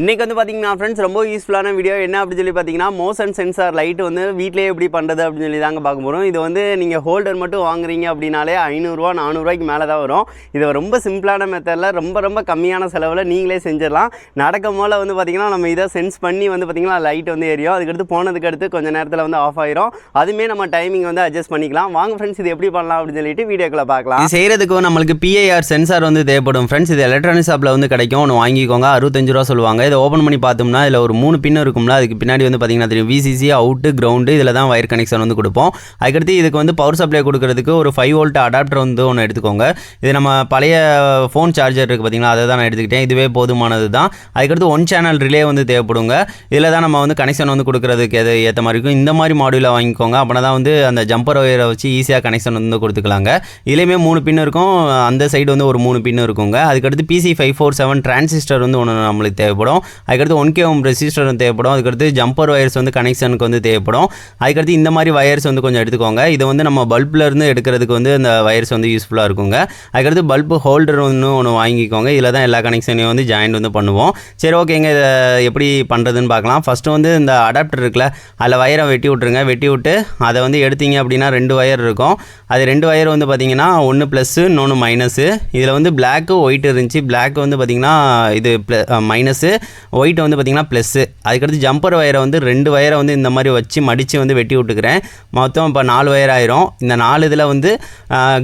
இன்றைக்கி வந்து பார்த்தீங்கன்னா ஃப்ரெண்ட்ஸ் ரொம்ப யூஸ்ஃபுல்லான வீடியோ என்ன அப்படின்னு சொல்லி பார்த்தீங்கன்னா மோஷன் சென்சார் லைட் வந்து வீட்டிலே எப்படி பண்ணுறது அப்படின்னு சொல்லி தாங்க பார்க்க போகிறோம் இது வந்து நீங்கள் ஹோல்டர் மட்டும் வாங்குறீங்க அப்படின்னாலே ஐநூறுரூவா நானூறுரூவாய்க்கு மேலே தான் வரும். இது ரொம்ப சிம்பிளான மெத்தடில் ரொம்ப ரொம்ப கம்மியான செலவில் நீங்களே செஞ்சிடலாம். நடக்கும் போல் வந்து பார்த்தீங்கன்னா நம்ம இதை சென்ஸ் பண்ணி வந்து பார்த்தீங்கன்னா லைட் வந்து எரியும். அதுக்கடுத்து போனதுக்கு அடுத்து கொஞ்சம் நேரத்தில் வந்து ஆஃப் ஆயிரும். அதுவுமே நம்ம டைமிங் வந்து அட்ஜஸ்ட் பண்ணிக்கலாம். வாங்க ஃப்ரெண்ட்ஸ் இது எப்படி பண்ணலாம் அப்படின்னு சொல்லிட்டு வீடியோக்குள்ளே பார்க்கலாம். செய்கிறதுக்கு நம்மளுக்கு பிஐஆர் சென்சார் வந்து தேவைப்படும். ஃப்ரெண்ட்ஸ் இது எலக்ட்ரானிக் ஷாப்பில் வந்து கிடைக்கும். ஒன்று வாங்கிக்கோங்க. அறுபத்தஞ்சு ரூபா சொல்லுவாங்க. இதை ஓப்பன் பண்ணி பார்த்தோம்னா இதில் ஒரு மூணு பின் இருக்கும்ல அதுக்கு பின்னாடி வந்து பார்த்தீங்கன்னா தெரியும் விசிசி அவுட்டு கிரவுண்டு இதில் தான் ஒயர் கனெக்ஷன் வந்து கொடுப்போம். அதுக்கடுத்து இதுக்கு வந்து பவர் சப்ளை கொடுக்கறதுக்கு ஒரு ஃபைவ் வோல்ட் அடாப்டர் வந்து ஒன்று எடுத்துக்கோங்க. இது நம்ம பழைய ஃபோன் சார்ஜர் இருக்குது பார்த்தீங்களா அதை தான் நான் எடுத்துக்கிட்டேன். இதுவே போதுமானது தான். அதுக்கடுத்து ஒன் சேனல் ரிலே வந்து தேவைப்படுங்க. இதில் தான் நம்ம வந்து கனெக்ஷன் வந்து கொடுக்குறதுக்கு எது ஏற்ற மாதிரி இருக்கும். இந்த மாதிரி மாடியூலாக வாங்கிக்கோங்க. அப்படின்னா தான் வந்து அந்த ஜம்பர் ஒயரை வச்சு ஈஸியாக கனெக்ஷன் வந்து கொடுத்துக்கலாங்க. இதுலேயுமே மூணு பின் இருக்கும். அந்த சைடு வந்து ஒரு மூணு பின் இருக்குங்க. அதுக்கடுத்து BC five four seven transistor வந்து ஒன்று நம்மளுக்கு தேவைப்படும். அதுக்கடுத்து ஒன் கே ஓம் ரெசிஸ்டர் தேவைப்படும். அதுக்கடுத்து ஜம்பர் ஒயர்ஸ் வந்து கனெக்ஷனுக்கு வந்து தேவைப்படும். அதுக்கடுத்து இந்த மாதிரி வயர்ஸ் வந்து கொஞ்சம் எடுத்துக்கோங்க. இது வந்து நம்ம பல்ப்லேருந்து எடுக்கிறதுக்கு வந்து இந்த வயர்ஸ் வந்து யூஸ்ஃபுல்லாக இருக்குங்க. அதுக்கடுத்து பல்ப் ஹோல்டர் ஒன்று ஒன்று வாங்கிக்கோங்க. இதில் தான் எல்லா கனெக்ஷனையும் வந்து ஜாயின் வந்து பண்ணுவோம். சரி ஓகேங்க இதை எப்படி பண்ணுறதுன்னு பார்க்கலாம். ஃபஸ்ட்டு வந்து இந்த அடாப்டர் இருக்குல்ல அதில் வயரை வெட்டி விட்ருங்க வெட்டி விட்டு அதை வந்து எடுத்தீங்க அப்படின்னா ரெண்டு வயர் இருக்கும். அது ரெண்டு வயர் வந்து பார்த்தீங்கன்னா ஒன்று ப்ளஸ்ஸு இன்னொன்று மைனஸு இதில் வந்து பிளாக்கு ஒயிட் இருந்துச்சு. பிளாக் வந்து பார்த்தீங்கன்னா இது மைனஸு ஒயிட் வந்து பார்த்திங்கன்னா ப்ளஸ்ஸு அதுக்கடுத்து ஜம்பர் வயரை வந்து ரெண்டு வயரை வந்து இந்த மாதிரி வச்சு மடித்து வந்து வெட்டி விட்டுக்கிறேன். மொத்தம் இப்போ நாலு வயர் ஆயிரும். இந்த நாலு இதில் வந்து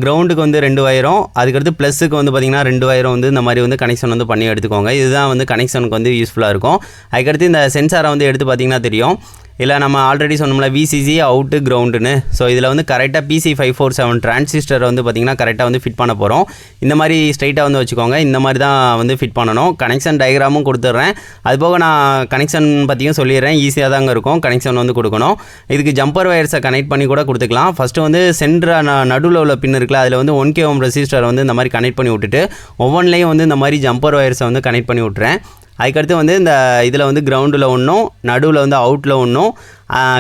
கிரவுண்டுக்கு வந்து ரெண்டு வயரும் அதுக்கடுத்து ப்ளஸ்ஸுக்கு வந்து பார்த்திங்கன்னா ரெண்டு வயரும் வந்து இந்த மாதிரி வந்து கனெக்ஷன் வந்து பண்ணி எடுத்துக்கோங்க. இதுதான் வந்து கனெக்ஷனுக்கு வந்து யூஸ்ஃபுல்லாக இருக்கும். அதுக்கடுத்து இந்த சென்சாரை வந்து எடுத்து பார்த்தீங்கன்னா தெரியும். இல்லை நம்ம ஆல்ரெடி சொன்னோம்ல விசிசி அவுட்டு கிரவுண்டுன்னு ஸோ இதில் வந்து கரெக்டாக BC five four seven transistor வந்து பார்த்திங்கன்னா கரெக்டாக வந்து ஃபிட் பண்ண போகிறோம் இந்த மாதிரி ஸ்ட்ரைட்டாக வந்து வச்சுக்கோங்க. இந்த மாதிரி தான் வந்து ஃபிட் பண்ணணும். கனெக்ஷன் டயக்ராமும் கொடுத்துட்றேன் அது போக நான் கனெக்ஷன் பற்றியும் சொல்லிடுறேன். ஈஸியாக தாங்க இருக்கும். கனெக்ஷன் வந்து கொடுக்கணும். இதுக்கு ஜம்பர் வயர்ஸை கனெக்ட் பண்ணி கூட கொடுத்துக்கலாம். ஃபஸ்ட்டு வந்து சென்ட்ரா நடுவில் உள்ள பின் இருக்குல்ல அதில் வந்து ஒன் கே ஓம் ரெசிஸ்டர் வந்து இந்த மாதிரி கனெக்ட் பண்ணி விட்டுட்டு ஒவ்வொன்றிலையும் வந்து இந்த மாதிரி ஜம்பர் வயர்ஸை வந்து கனெக்ட் பண்ணி விட்றேன் அதுக்கடுத்து வந்து இந்த இதில் வந்து கிரவுண்டில் ஒன்றும் நடுவில் வந்து அவுட்டில் ஒன்றும்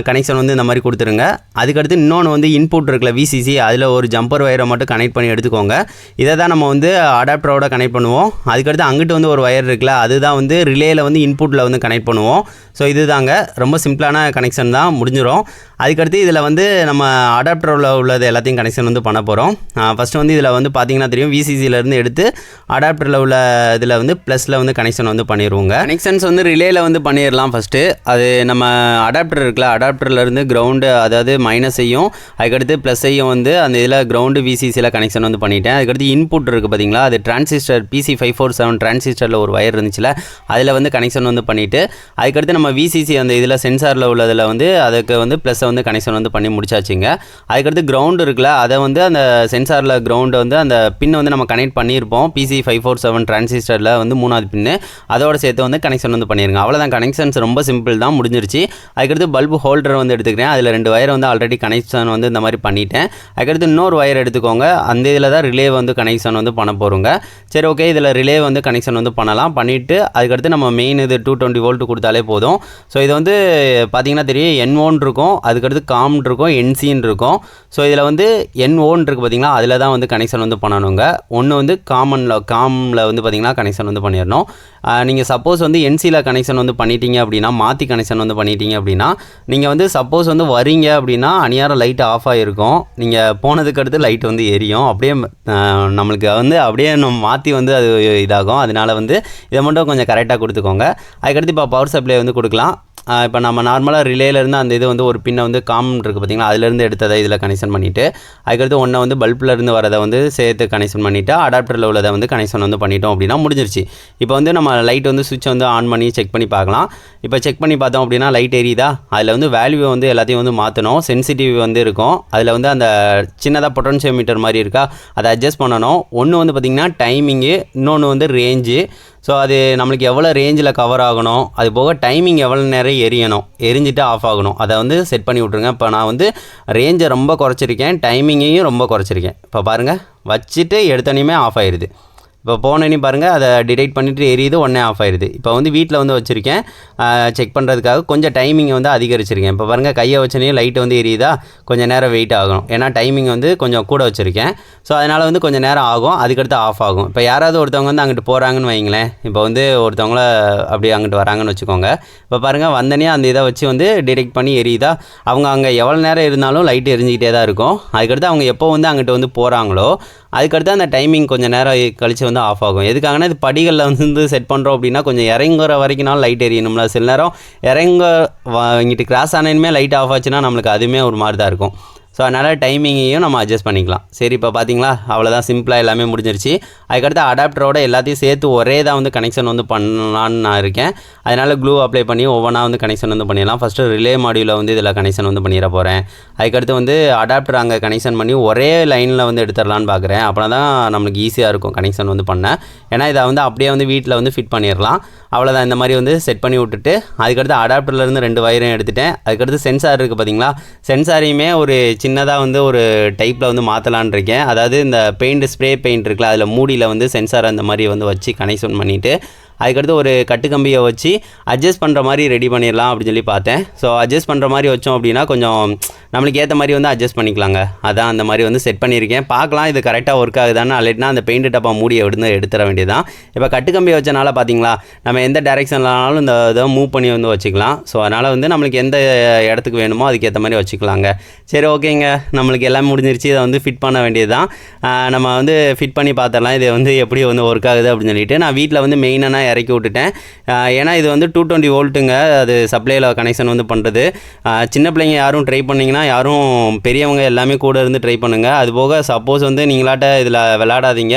கனெக்ஷன் வந்து இந்த மாதிரி கொடுத்துருங்க. அதுக்கடுத்து இன்னொன்று வந்து இன்புட் இருக்குல்ல விசிசி அதில் ஒரு ஜம்பர் ஒயரை மட்டும் கனெக்ட் பண்ணி எடுத்துக்கோங்க. இதை தான் நம்ம வந்து அடாப்டரோட கனெக்ட் பண்ணுவோம். அதுக்கடுத்து அங்கிட்டு வந்து ஒரு ஒயர் இருக்குல்ல அதுதான் வந்து ரிலேயில் வந்து இன்புட்டில் வந்து கனெக்ட் பண்ணுவோம். ஸோ இது தாங்க. ரொம்ப சிம்பிளான கனெக்ஷன் தான். முடிஞ்சிடும் அதுக்கடுத்து இதில் வந்து நம்ம அடாப்டரில் உள்ளது எல்லாத்தையும் கனெக்ஷன் வந்து பண்ண போகிறோம் ஃபஸ்ட்டு வந்து இதில் வந்து பார்த்தீங்கன்னா தெரியும். விசிசியிலேருந்து எடுத்து அடாப்டரில் உள்ள இதில் வந்து ப்ளஸில் வந்து கனெக்ஷன் வந்து பண்ணிடுவோங்க கனெக்ஷன்ஸ் வந்து ரிலேயில் வந்து பண்ணிடலாம் ஃபஸ்ட்டு அது நம்ம அடாப்டர் இருக்குல்ல அடாப்டர்லேருந்து கிரவுண்டு அதாவது மைனஸையும் அதுக்கடுத்து ப்ளஸ்ஸையும் வந்து அந்த இதில் கிரவுண்டு விசிசியில் கனெக்ஷன் வந்து பண்ணிட்டேன். அதுக்கடுத்து இன்புட் இருக்குது பார்த்தீங்களா அது transistor BC five four seven டிரான்சிஸ்டரில் ஒரு வயர் இருந்துச்சுல அதில் வந்து கனெக்ஷன் வந்து பண்ணிவிட்டு அதுக்கடுத்து நம்ம விசிசி அந்த இதில் சென்சாரில் உள்ளதில் வந்து அதுக்கு வந்து ப்ளஸ்ஸை வந்து கனெக்ஷன் வந்து பண்ணி முடிச்சாச்சுங்க. அதுக்கடுத்து கிரவுண்டு இருக்குல்ல அதை வந்து அந்த சென்சாரில் கிரவுண்டு வந்து அந்த பின் வந்து நம்ம கனெக்ட் பண்ணியிருப்போம் பிசி ஃபைவ் ஃபோர் செவன் டிரான்சிஸ்டரில் வந்து மூணாவது பின்னு அதோட சேர்த்து வந்து கனெக்ஷன் வந்து பண்ணிடுங்க அவ்வளோதான் கனெக்ஷன்ஸ் ரொம்ப சிம்பிள் தான் முடிஞ்சிருச்சு. அதுக்கடுத்து பல்ப் ஹோல்டர் வந்து எடுத்துக்கிறேன். அதில் ரெண்டு வயரை வந்து ஆல்ரெடி கனெக்ஷன் வந்து இந்த மாதிரி பண்ணிட்டேன். அதுக்கடுத்து இன்னொரு வயர் எடுத்துக்கோங்க. அந்த இதில் தான் ரிலே வந்து கனெக்ஷன் வந்து பண்ண போகிறோங்க சரி ஓகே இதில் ரிலே வந்து கனெக்ஷன் வந்து பண்ணலாம். பண்ணிவிட்டு அதுக்கடுத்து நம்ம மெயின் இது டூ டுவெண்ட்டி வோல்ட் கொடுத்தாலே போதும். ஸோ இது வந்து பார்த்திங்கன்னா தெரியும் என் ஓன் இருக்கும். அதுக்கடுத்து காம் இருக்கும் என்சின்னு இருக்கும். ஸோ இதில் வந்து என் ஓன் இருக்குது பார்த்தீங்களா அதில் தான் வந்து கனெக்ஷன் வந்து பண்ணணுங்க. ஒன்று வந்து காமனில் காமில் வந்து பார்த்திங்கன்னா கனெக்ஷன் வந்து பண்ணிடணும். நீங்கள் சப்போஸ் வந்து என்சியில் கனெக்ஷன் வந்து பண்ணிட்டீங்க அப்படின்னா மாற்றி கனெக்ஷன் வந்து பண்ணிட்டீங்க அப்படின்னா நீங்கள் வந்து சப்போஸ் வந்து வரீங்க அப்படின்னா அணியாரம் லைட் ஆஃப் ஆகிருக்கும் நீங்கள் போனதுக்கு அடுத்து லைட் வந்து எரியும். அப்படியே நம்மளுக்கு வந்து அப்படியே நம்ம மாற்றி வந்து அது இதாகும். அதனால வந்து இதை மட்டும் கொஞ்சம் கரெக்டாக கொடுத்துக்கோங்க. அதுக்கடுத்து இப்போ பவர் சப்ளை வந்து கொடுக்கலாம். இப்போ நம்ம நார்மலாக ரிலேலேருந்து அந்த இது வந்து ஒரு பின்னை வந்து காமன் இருக்குது பார்த்தீங்களா அதுலேருந்து எடுத்ததை இதில் கனெக்ஷன் பண்ணிவிட்டு அதுக்கடுத்து ஒன்றை வந்து பல்ப்லேருந்து வரதை வந்து சேர்த்து கனெக்ஷன் பண்ணிவிட்டு அடாப்டரில் உள்ளதை வந்து கனெக்ஷன் வந்து பண்ணிட்டோம் அப்படின்னா முடிஞ்சிருச்சு. இப்போ வந்து நம்ம லைட் வந்து சுவிட்சை வந்து ஆன் பண்ணி செக் பண்ணி பார்க்கலாம். இப்போ செக் பண்ணி பார்த்தோம் அப்படின்னா லைட் எரியுதா? அதில் வந்து வேல்யூ வந்து எல்லாத்தையும் வந்து மாற்றணும் சென்சிட்டிவ் வந்து இருக்கும். அதில் வந்து அந்த சின்னதாக பொட்டன்ஷியோமீட்டர் மாதிரி இருக்கா? அதை அட்ஜஸ்ட் பண்ணணும். ஒன்று வந்து பார்த்திங்கன்னா டைமிங்கு இன்னொன்று வந்து ரேஞ்சு ஸோ அது நம்மளுக்கு எவ்வளோ ரேஞ்சில் கவர் ஆகணும் அது போக டைமிங் எவ்வளோ நேரம் எரியணும் எரிஞ்சிட்டு ஆஃப் ஆகணும் அதை வந்து செட் பண்ணி விட்ருங்க இப்போ நான் வந்து ரேஞ்சை ரொம்ப குறைச்சிருக்கேன் டைமிங்கையும் ரொம்ப குறைச்சிருக்கேன். இப்போ பாருங்கள் வச்சுட்டு எடுத்தோன்னே ஆஃப் ஆயிடுது இப்போ போனேன்னு பாருங்கள் அதை டிடெக்ட் பண்ணிட்டு எரியுது ஒன்றே ஆஃப் ஆயிடுது இப்போ வந்து வீட்டில் வந்து வச்சுருக்கேன். செக் பண்ணுறதுக்காக கொஞ்சம் டைமிங்கை வந்து அதிகரிச்சிருக்கேன். இப்போ பாருங்கள் கையை வச்சனே லைட் வந்து எரியுதா? கொஞ்சம் நேரம் வெயிட் ஆகும் ஏன்னா டைமிங் வந்து கொஞ்சம் கூட வச்சுருக்கேன். ஸோ அதனால் வந்து கொஞ்சம் நேரம் ஆகும் அதுக்கடுத்து ஆஃப் ஆகும். இப்போ யாராவது ஒருத்தவங்க வந்து அங்கிட்டு போகிறாங்கன்னு வைங்களேன். இப்போ வந்து ஒருத்தவங்கள அப்படி அங்கிட்டு வராங்கன்னு வச்சுக்கோங்க. இப்போ பாருங்கள் வந்தனே அந்த இதை வச்சு வந்து டிடெக்ட் பண்ணி எரியுதா? அவங்க அங்கே எவ்வளோ நேரம் இருந்தாலும் லைட் எரிஞ்சிக்கிட்டே தான் இருக்கும். அதுக்கடுத்து அவங்க எப்போ வந்து அங்கிட்டு வந்து போகிறாங்களோ அதுக்கடுத்து அந்த டைமிங் கொஞ்சம் நேரம் கழித்து வந்து ஆஃப் ஆகும் எதுக்காகனா இது படிகளில் வந்து செட் பண்ணுறோம் அப்படின்னா கொஞ்சம் இறங்குற வரைக்கும்னாலும் லைட் எரியணும்ல. சில நேரம் இறங்க வா இங்கிட்டு கிராஸ் ஆனதுமே லைட் ஆஃப் ஆச்சுன்னா நம்மளுக்கு அதுவுமே ஒரு மாதிரி தான் இருக்கும். ஸோ அதனால் டைமிங்கையும் நம்ம அட்ஜஸ்ட் பண்ணிக்கலாம். சரி இப்போ பார்த்தீங்களா அவ்வளோதான் சிம்பிளாக எல்லாமே முடிஞ்சிருச்சு. அதுக்கடுத்து அடாப்டரோட எல்லாத்தையும் சேர்த்து ஒரே தான் வந்து கனெக்ஷன் வந்து பண்ணலான்னு நான் இருக்கேன். அதனால் க்ளூ அப்ளை பண்ணி ஒவ்வொன்றா வந்து கனெக்ஷன் வந்து பண்ணிடலாம். ஃபஸ்ட்டு ரிலே மாடியூலில் வந்து இதில் கனெக்ஷன் வந்து பண்ணிட போகிறேன் அதுக்கடுத்து வந்து அடாப்டர் அங்கே கனெக்ஷன் பண்ணி ஒரே லைனில் வந்து எடுத்துடலான்னு பார்க்குறேன் அப்புறம் தான் நம்மளுக்கு ஈஸியாக இருக்கும் கனெக்ஷன் வந்து பண்ண. ஏன்னா இதை வந்து அப்படியே வந்து வீட்டில் வந்து ஃபிட் பண்ணிடலாம். அவ்வளோதான் இந்த மாதிரி வந்து செட் பண்ணி விட்டுட்டு அதுக்கடுத்து அடாப்டர்லேருந்து ரெண்டு வயரும் எடுத்துட்டேன். அதுக்கடுத்து சென்சார் இருக்குது பார்த்தீங்களா சென்சாரையுமே ஒரு சின்னதாக வந்து ஒரு டைப்பில் வந்து மாற்றலான் இருக்கேன். அதாவது இந்த பெயிண்ட் ஸ்ப்ரே பெயிண்ட் இருக்குல்ல அதில் மூடியில் வந்து சென்சார் அந்த மாதிரி வந்து வச்சு கனெக்ஷன் பண்ணிவிட்டு அதுக்கடுத்து ஒரு கட்டுக்கம்பியை வச்சு அட்ஜஸ்ட் பண்ணுற மாதிரி ரெடி பண்ணிடலாம் அப்படின்னு சொல்லி பார்த்தேன். ஸோ அட்ஜஸ்ட் பண்ணுற மாதிரி வச்சோம் அப்படின்னா கொஞ்சம் நம்மளுக்கு ஏற்ற மாதிரி வந்து அட்ஜஸ்ட் பண்ணிக்கலாங்க. அதான் அந்த மாதிரி வந்து செட் பண்ணியிருக்கேன். பார்க்கலாம் இது கரெக்டாக ஒர்க் ஆகுதான்னு. அல்லட்னா அந்த பெயிண்ட் டப்பா மூடியை எடுத்து எடுத்துட வேண்டியதான் இப்போ கட்டுக்கம்பி வச்சனால பார்த்தீங்களா நம்ம எந்த டேரெக்ஷன்லனாலும் இந்த இதை மூவ் பண்ணி வந்து வச்சுக்கலாம். ஸோ அதனால் வந்து நம்மளுக்கு எந்த இடத்துக்கு வேணுமோ அதுக்கேற்ற மாதிரி வச்சுக்கலாங்க. சரி ஓகேங்க. நம்மளுக்கு எல்லாம் முடிஞ்சிருச்சு. இதை வந்து ஃபிட் பண்ண வேண்டியதுதான். தான் நம்ம வந்து ஃபிட் பண்ணி பார்த்துடலாம். இது வந்து எப்படி வந்து ஒர்க் ஆகுது அப்படின்னு சொல்லிட்டு நான் வீட்டில் வந்து தான் இறக்கி விட்டுட்டேன். ஏன்னா இது வந்து டூ டுவெண்ட்டி வோல்ட்டுங்க அது சப்ளையில் கனெக்ஷன் வந்து பண்ணுறது சின்ன பிள்ளைங்க யாரும் ட்ரை பண்ணிங்கன்னா யாரும் பெரியவங்க எல்லாமே கூட இருந்து ட்ரை பண்ணுங்கள் அது போக சப்போஸ் வந்து நீங்களாட்ட இதில் விளாடாதீங்க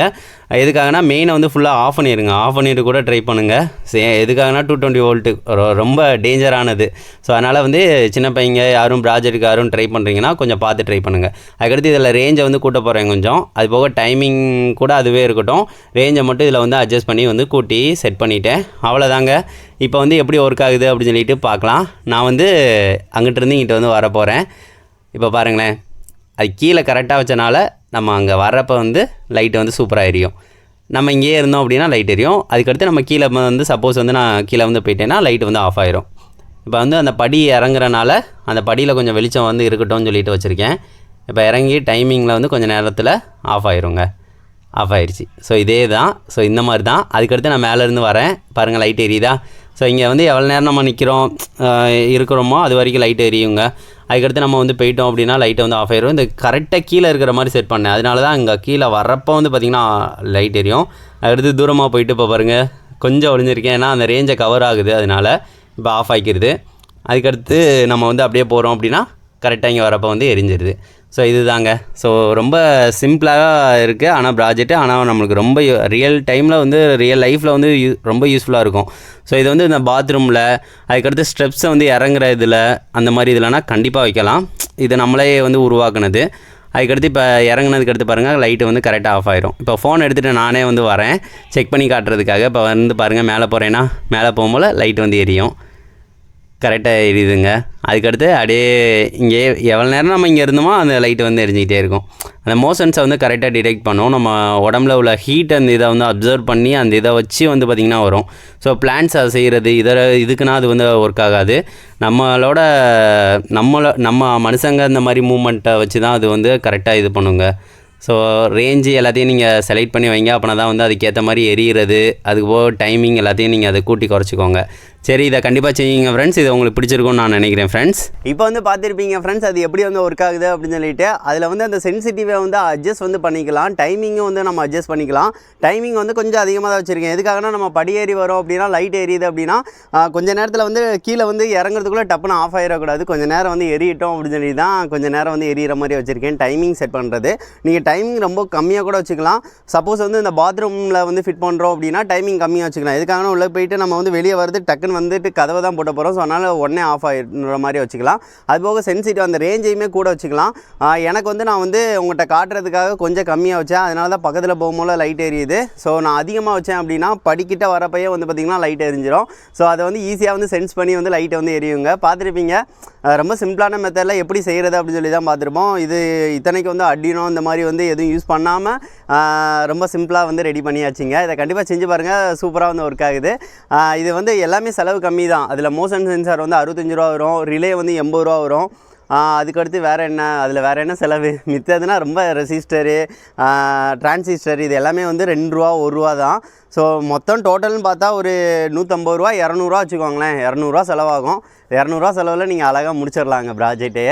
எதுக்காகனா மெயினை வந்து ஃபுல்லாக ஆஃப் பண்ணிடுங்க ஆஃப் பண்ணிட்டு கூட ட்ரை பண்ணுங்கள் சே எதுக்காகனா டூ டுவெண்ட்டி வோல்ட்டு ரொம்ப டேஞ்சரானது ஸோ அதனால் வந்து சின்ன பையங்க யாரும் ப்ராஜெக்ட்டுக்கு யாரும் ட்ரை பண்ணுறீங்கன்னா கொஞ்சம் பார்த்து ட்ரை பண்ணுங்கள் அதுக்கடுத்து இதில் ரேஞ்சை வந்து கூட்ட போகிறேன் கொஞ்சம். அது போக டைமிங் கூட அதுவே இருக்கட்டும். ரேஞ்சை மட்டும் இதில் வந்து அட்ஜஸ்ட் பண்ணி வந்து கூட்டி செட் பண்ணிட்டேன். அவ்வளோதாங்க இப்போ வந்து எப்படி ஒர்க் ஆகுது அப்படின்னு சொல்லிட்டு பார்க்கலாம். நான் வந்து அங்கிட்டிருந்து இங்கிட்ட வந்து வர போகிறேன் இப்போ பாருங்களேன். அது கீழே கரெக்டாக வச்சனால நம்ம அங்கே வர்றப்போ வந்து லைட்டு வந்து சூப்பராக எரியும். நம்ம இங்கேயே இருந்தோம் அப்படின்னா லைட் எரியும். அதுக்கடுத்து நம்ம கீழே வந்து சப்போஸ் வந்து நான் கீழே வந்து போயிட்டேன்னா லைட் வந்து ஆஃப் ஆயிரும். இப்போ வந்து அந்த படி இறங்குறனால அந்த படியில் கொஞ்சம் வெளிச்சம் வந்து இருக்கட்டும்னு சொல்லிட்டு வச்சுருக்கேன். இப்போ இறங்கி டைமிங்கில் வந்து கொஞ்சம் நேரத்தில் ஆஃப் ஆயிருங்க. ஆஃப் ஆயிடுச்சு ஸோ இதே தான் ஸோ இந்த மாதிரி தான் அதுக்கடுத்து நான் மேலேருந்து வரேன். பாருங்கள் லைட் எரியுதா? ஸோ இங்கே வந்து எவ்வளோ நேரம் நம்ம நிற்கிறோம் இருக்கிறோமோ அது வரைக்கும் லைட் எரியுங்க. அதுக்கடுத்து நம்ம வந்து போயிட்டோம் அப்படின்னா லைட்டை வந்து ஆஃப் ஆயிரும். இந்த கரெக்டாக கீழே இருக்கிற மாதிரி செட் பண்ணேன். அதனால தான் இங்கே கீழே வரப்போ வந்து பார்த்திங்கன்னா லைட் எரியும். அதுக்கடுத்து தூரமாக போயிட்டு இப்போ பாருங்கள் கொஞ்சம் ஒளிஞ்சிருக்கேன். ஏன்னா அந்த ரேஞ்சை கவர் ஆகுது. அதனால இப்போ ஆஃப் ஆகிக்கிறது அதுக்கடுத்து நம்ம வந்து அப்படியே போகிறோம் அப்படின்னா கரெக்டாக இங்கே வரப்போ வந்து எரிஞ்சிருது. ஸோ இதுதாங்க. ஸோ ரொம்ப சிம்பிளாக இருக்குது ஆனால் ப்ராஜெக்ட்டு ஆனால் நம்மளுக்கு ரொம்ப ரியல் டைமில் வந்து ரியல் லைஃப்பில் வந்து யூ- ரொம்ப யூஸ்ஃபுல்லாக இருக்கும். ஸோ இது வந்து இந்த பாத்ரூமில் அதுக்கடுத்து ஸ்டெப்ஸை வந்து இறங்குற இதில் அந்த மாதிரி இதில்னா கண்டிப்பாக வைக்கலாம். இது நம்மளே வந்து உருவாக்குனது. அதுக்கடுத்து இப்போ இறங்குனதுக்கு அடுத்து பாருங்கள் லைட்டு வந்து கரெக்டாக ஆஃப் ஆயிரும். இப்போ ஃபோன் எடுத்துகிட்டு நானே வந்து வரேன். செக் பண்ணி காட்டுறதுக்காக. இப்போ வந்து பாருங்கள் மேலே போகிறேன்னா மேலே போகும்போது லைட் வந்து எரியும். கரெக்டாக எரியுதுங்க. அதுக்கடுத்து அப்படியே இங்கே எவ்வளோ நேரம் நம்ம இங்கே இருந்தோமோ அந்த லைட்டு வந்து எரிஞ்சிக்கிட்டே இருக்கும். அந்த மோஷன்ஸை வந்து கரெக்டாக டிடெக்ட் பண்ணும். நம்ம உடம்புல உள்ள ஹீட் அந்த இதை வந்து அப்சர்வ் பண்ணி அந்த இதை வச்சு வந்து பார்த்திங்கன்னா வரும். ஸோ பிளான்ஸ் அதை செய்கிறது இதை இதுக்குன்னா அது வந்து ஒர்க் ஆகாது. நம்மளோட நம்மளை நம்ம மனுஷங்க இந்த மாதிரி மூமெண்ட்டை வச்சு தான் அது வந்து கரெக்டாக இது பண்ணுங்க. ஸோ ரேஞ்சு எல்லாத்தையும் நீங்கள் செலக்ட் பண்ணி வைங்க. அப்படின்னா தான் வந்து அதுக்கேற்ற மாதிரி எரியிறது. அதுக்கு போக டைமிங் எல்லாத்தையும் நீங்கள் அதை கூட்டி குறைச்சிக்கோங்க. சரி இதை கண்டிப்பாக செய்யுங்க ஃப்ரெண்ட்ஸ் இது உங்களுக்கு பிடிச்சிருக்கும்னு நான் நினைக்கிறேன் ஃப்ரெண்ட்ஸ் இப்போ வந்து பார்த்துருப்பீங்க ஃப்ரெண்ட்ஸ் அது எப்படி வந்து ஒர்க் ஆகுது அப்படின்னு சொல்லிட்டு அதில் வந்து அந்த சென்சிட்டிவை வந்து அட்ஜஸ்ட் வந்து பண்ணிக்கலாம். டைமிங்கும் வந்து நம்ம அட்ஜஸ்ட் பண்ணிக்கலாம். டைமிங் வந்து கொஞ்சம் அதிகமாக தான் வச்சுருக்கேன். எதுக்காகனா நம்ம படி ஏறி வரோம் அப்படின்னா லைட் எரியுது அப்படின்னா கொஞ்சம் கொஞ்ச நேரத்தில் வந்து கீழே வந்து இறங்குறதுக்குள்ளே டப்புன்னு ஆஃப் ஆகிடக்கூடாது கொஞ்சம் நேரம் வந்து எரியட்டும் அப்படின்னு சொல்லி தான் கொஞ்சம் நேரம் வந்து எரியிற மாதிரி வச்சுருக்கேன். டைமிங் செட் பண்ணுறது நீங்கள் டைமிங் ரொம்ப கம்மியாக கூட வச்சுக்கலாம். சப்போஸ் வந்து இந்த பாத்ரூமில் வந்து ஃபிட் பண்ணுறோம் அப்படின்னா டைமிங் கம்மியாக வச்சுக்கலாம். எதுக்காகனா உள்ளே போயிட்டு நம்ம வந்து வெளியே வரது டக்குன்னு வந்துட்டு கதவை தான் போட்ட போகிறோம் ஸோ அதனால் உடனே ஆஃப் ஆகிடுற மாதிரி வச்சுக்கலாம். அதுபோக சென்சிட்டிவ் அந்த ரேஞ்சையுமே கூட வச்சுக்கலாம். எனக்கு வந்து நான் வந்து உங்கள்கிட்ட காட்டுறதுக்காக கொஞ்சம் கம்மியாக வச்சேன். அதனால தான் பக்கத்தில் போகும்போது லைட் எரியுது ஸோ நான் அதிகமாக வச்சேன் அப்படின்னா படிக்கிட்ட வரப்பையே வந்து பார்த்திங்கன்னா லைட் எரிஞ்சிடும் ஸோ அதை வந்து ஈஸியாக வந்து சென்ஸ் பண்ணி வந்து லைட்டை வந்து எரியுங்க. பார்த்துருப்பீங்க. ரொம்ப சிம்பிளான மெத்தடில் எப்படி செய்கிறது அப்படின்னு சொல்லி தான் பார்த்துருப்போம். இது இத்தனைக்கு வந்து அடினோ இந்த மாதிரி வந்து எதுவும் யூஸ் பண்ணாமல் ரொம்ப சிம்பிளாக வந்து ரெடி பண்ணியாச்சுங்க. இதை கண்டிப்பாக செஞ்சு பாருங்கள் சூப்பராக வந்து ஒர்க் ஆகுது. இது வந்து எல்லாமே செலவு கம்மி தான். அதில் மோஷன் சென்சார் வந்து அறுபத்தஞ்சு ரூபா வரும். ரிலே வந்து எண்பது ரூபா வரும். அதுக்கடுத்து வேறு என்ன? அதில் வேறு என்ன செலவு? மித்ததுனா ரொம்ப ரெசிஸ்டரு டிரான்சிஸ்டர் இது எல்லாமே வந்து ரெண்டு ரூபா ஒரு ரூபா தான். ஸோ மொத்தம் டோட்டல்னு பார்த்தா ஒரு நூற்றம்பது ரூபா இரநூறுவா வச்சுக்கோங்களேன். இரநூறுவா செலவாகும். இரநூறுவா செலவில் நீங்கள் அழகாக முடிச்சிடலாங்க ப்ராஜெக்ட்டே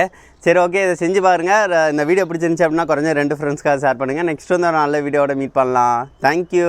சரி ஓகே இதை செஞ்சு பாருங்கள் இந்த வீடியோ பிடிச்சிருந்துச்சி அப்படின்னா குறைஞ்ச ரெண்டு ஃப்ரெண்ட்ஸ்க்காக ஷேர் பண்ணுங்கள் நெக்ஸ்ட் வந்து ஒரு நல்ல வீடியோட மீட் பண்ணலாம். தேங்க்யூ